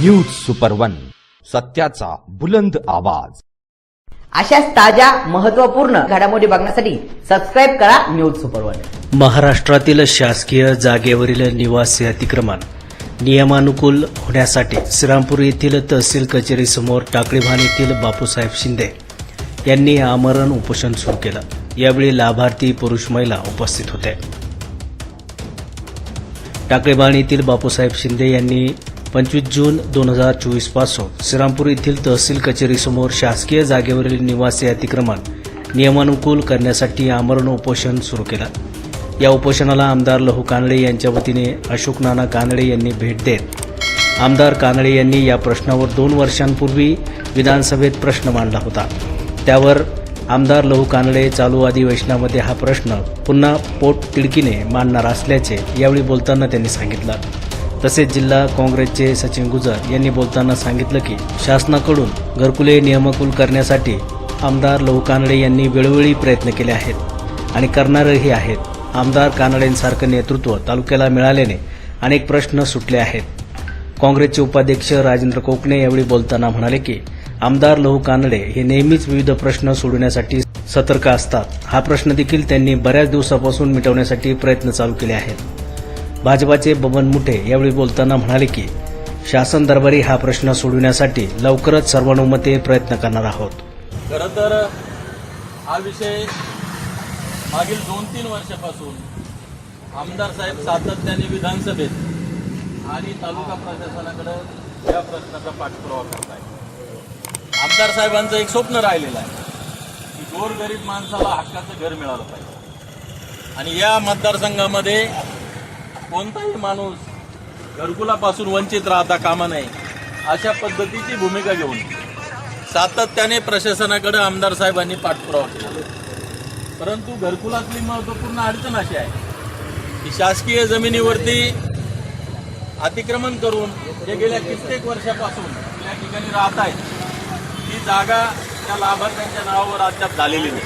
News super one सत्याचा बुलंद आवाज. अशाच ताज्या महत्त्वपूर्ण घडामोडी बघण्यासाठी सबस्क्राईब करा न्यूज सुपर वन महाराष्ट्रातील शासकीय जागेवरील निवासी अतिक्रमण नियमानुकूल होण्यासाठी श्रीरामपूर येथील तहसील कचेरीसमोर टाकळीभान येथील बापूसाहेब शिंदे यांनी आमरण उपोषण सुरू केलं. यावेळी लाभार्थी पुरुष महिला उपस्थित होते. टाकळीबाण येथील बापूसाहेब शिंदे यांनी पंचवीस जून दोन हजार चोवीसपासून श्रीरामपूर येथील तहसील कचेरीसमोर शासकीय जागेवरील निवासी अतिक्रमण नियमानुकूल करण्यासाठी आमरण उपोषण सुरू केलं. या उपोषणाला आमदार लहू कानडे यांच्या वतीने अशोक नाना कानडे यांनी भेट देत आमदार कानडे यांनी या प्रश्नावर दोन वर्षांपूर्वी विधानसभेत प्रश्न मांडला होता. त्यावर आमदार लहू कानडे चालू अधिवेशनामध्ये हा प्रश्न पुन्हा पोट तिडकीने मांडणार असल्याचे यावेळी बोलताना त्यांनी सांगितलं. तसेच जिल्हा काँग्रेसचे सचिन गुजर यांनी बोलताना सांगितलं की शासनाकडून घरकुले नियमकुल करण्यासाठी आमदार लहू कानडे यांनी वेळोवेळी प्रयत्न केले आहेत. आणि करणारही आहेत. आमदार कानडेंसारखं नेतृत्व तालुक्याला मिळाल्याने अनेक प्रश्न सुटले आहेत. काँग्रेसचे उपाध्यक्ष राजेंद्र कोकणे यावेळी बोलताना म्हणाले की आमदार लहू कानडे हे नेहमीच विविध प्रश्न सोडवण्यासाठी सतर्क असतात. हा प्रश्न देखील त्यांनी बऱ्याच दिवसापासून मिटवण्यासाठी प्रयत्न चालू केले आहेत. भाजपाचे बबन मुठे यावेळी बोलताना म्हणाले की शासन दरबारी हा प्रश्न सोडवण्यासाठी लवकरच सर्वानुमते प्रयत्न करणार आहोत. खरं तर हा विषय मागील दोन तीन वर्षापासून आमदार साहेब सातत्याने विधानसभेत आणि तालुका प्रशासनाकडे या प्रश्नाचा पाठपुरावा करत आहे आमदार साहेबांचं एक स्वप्न राहिलेलं आहे की गोरगरीब माणसाला हक्काचं घर मिळालं पाहिजे. आणि या मतदारसंघामध्ये कोणताही माणूस घरकुलापासून वंचित राहता कामा नये. अशा पद्धतीची भूमिका घेऊन सातत्याने प्रशासनाकडे आमदार साहेबांनी पाठपुरावा केला. परंतु घरकुलातली महत्त्वपूर्ण अडचण अशी आहे की शासकीय जमिनीवरती अतिक्रमण करून जे गेल्या कित्येक वर्षापासून या ठिकाणी राहत आहेत ती जागा त्या लाभार्थ्यांच्या नावावर अद्याप झालेली नाही.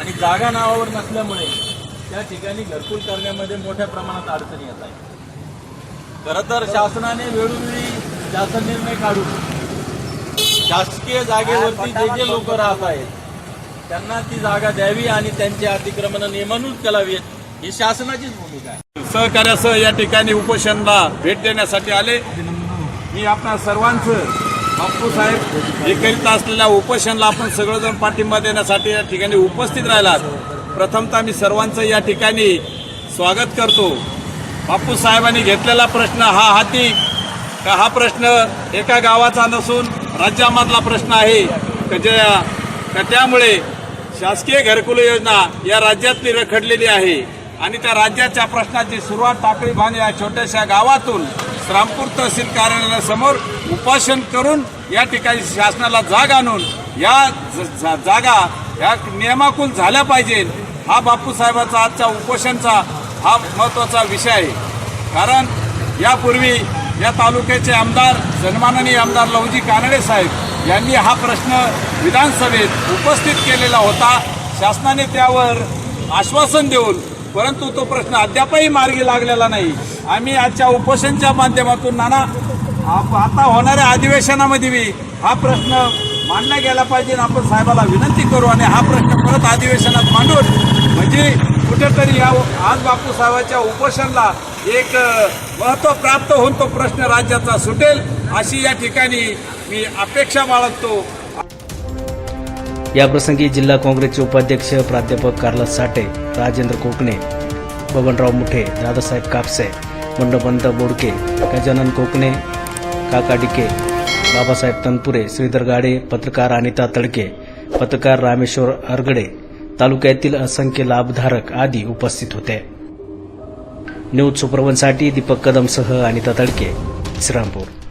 आणि जागा नावावर नसल्यामुळे त्या ठिकाणी घरकुल करण्यामध्ये मोठ्या प्रमाणात अडचणी येत आहेत. खरं तर शासनाने वेळोवेळी शासन निर्णय काढून शासकीय जागेवरती जे जे लोक राहत आहेत त्यांना ती जागा द्यावी आणि त्यांची अतिक्रमण नियमानुच करावीत ही शासनाचीच भूमिका आहे. सहकार्यासह या ठिकाणी उपोषणला भेट देण्यासाठी आले. मी आपणा सर्वांचं बापू साहेब हे करीत असलेल्या उपोषणला आपण सगळेजण पाठिंबा देण्यासाठी या ठिकाणी उपस्थित राहिलात. प्रथमतः मी सर्वांचं या ठिकाणी स्वागत करतो. बापू साहेबांनी घेतलेला प्रश्न हा हाती का हा प्रश्न एका गावाचा नसून राज्यामधला प्रश्न आहे. का ज्या त्यामुळे शासकीय घरकुल योजना या राज्यातली रखडलेली आहे. आणि त्या राज्याच्या प्रश्नाची सुरुवात टाकळी भान या छोट्याशा गावातून श्रामपूर तहसील कार्यालयासमोर उपोषण करून या ठिकाणी शासनाला जाग आणून या ज- जा- जागा या नियमाकुल झाल्या पाहिजेत. हा बापूसाहेबाचा आजच्या उपोषणचा हा महत्त्वाचा विषय आहे. कारण यापूर्वी या तालुक्याचे आमदार सन्माननीय आमदार लवजी कानडे साहेब यांनी हा प्रश्न विधानसभेत उपस्थित केलेला होता. शासनाने त्यावर आश्वासन देऊन परंतु तो प्रश्न अद्यापही मार्गी लागलेला नाही. आम्ही आजच्या उपोषणच्या माध्यमातून नाना आप- आता होणाऱ्या अधिवेशनामध्ये मी हा प्रश्न मांडला गेला पाहिजे आपण साहेबाला विनंती करू आणि हा प्रश्न परत अधिवेशनात मांडून म्हणजे कुठेतरी या आज बापू साहेबाच्या उपोषणला एक महत्त्व महत्त्व प्राप्त होऊन तो प्रश्न राज्याचा सुटेल अशी या ठिकाणी मी अपेक्षा बाळगतो. याप्रसंगी जिल्हा काँग्रेसचे उपाध्यक्ष प्राध्यापक कार्लस साठे राजेंद्र कोकणे बबनराव मुठे दादासाहेब कापसे मंडपंत बोडके गजानन कोकणे काका डिके बाबासाहेब तनपुरे श्रीधर गाडे पत्रकार अनिता तडके पत्रकार रामेश्वर अरगडे तालुक्यातील असंख्य लाभधारक आदी उपस्थित होते. न्यूज सुपरवनसाठी दीपक कदमसह अनिता तडके श्रीरामपूर.